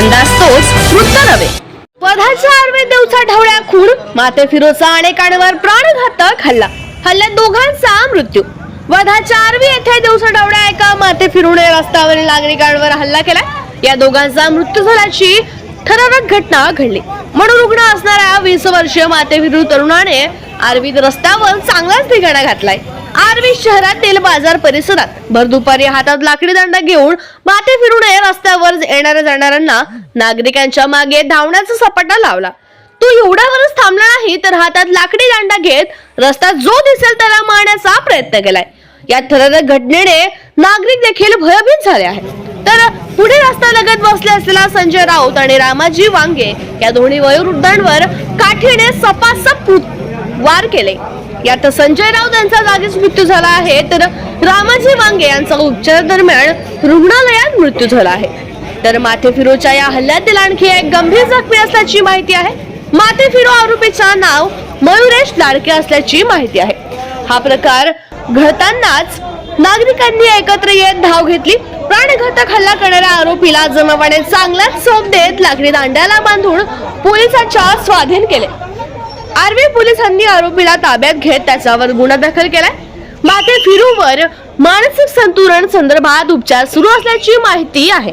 नास्तोच वृत्त नव्हे. वधाच्या आरवे देवचा ढवळ्या खून माते फिरोचा अनेकांवर प्राणघातक हल्ला. हल्ल्यात दोघांचा मृत्यू. वधाच्या आर्वी येथे दिवसा ढवळ्या एका माते फिरूने रस्त्यावरील नागरिकांवर हल्ला केला या दोघांचा मृत्यू झाल्याची थरारक घटना घडली. म्हणून रुग्ण असणाऱ्या वीस वर्षीय माते फिरू तरुणाने आर्वीत रस्त्यावर चांगलाच ठिकाणा घातलाय. आर्वी शहरातील बाजार परिसरात भर दुपारी हातात लाकडी दंड घेऊन माते फिरून रस्त्यावर येणाऱ्या जाणाऱ्यांना नागरिकांच्या मागे धावण्याचा सपाटा लावला. तो एवढ्यावरच थांबला नाही तर हातात लाकडी दांडा घेत रस्ता जो दिसेल त्याला मारण्याचा प्रयत्न केलाय. या थरारक घटनेने नागरिक देखील भयभीत झाले आहेत. तर पुढे रस्ता लगत बसले असलेला संजय राऊत आणि रामाजी वांगे या दोन्ही वयोवृद्धांवर काठीने सपासप पार केले. यात संजय राऊत यांचा जागीच मृत्यू झाला आहे तर रामाजी वांगे यांचा उपचार दरम्यान रुग्णालयात मृत्यू झाला आहे. तर माथे फिरोच्या या हल्ल्यातील आणखी एक गंभीर जखमी असल्याची माहिती आहे. माथे फिरो आरोपीचा नाव मयुरेश लाडके असल्याची माहिती आहे. हा प्रकार घडतानाच नागरिकांनी एकत्र येत धाव घेतली. प्राणघातक हल्ला करणाऱ्या आरोपीला जमावाने चांगलाच सोप देत लाकडी दांड्याला बांधून पोलिसांच्या स्वाधीन केले. आर्वी पोलिसांनी आरोपीला ताब्यात घेत त्याच्यावर गुन्हा दाखल केलाय. माते फिरूवर मानसिक संतुलन संदर्भात उपचार सुरू असल्याची माहिती आहे.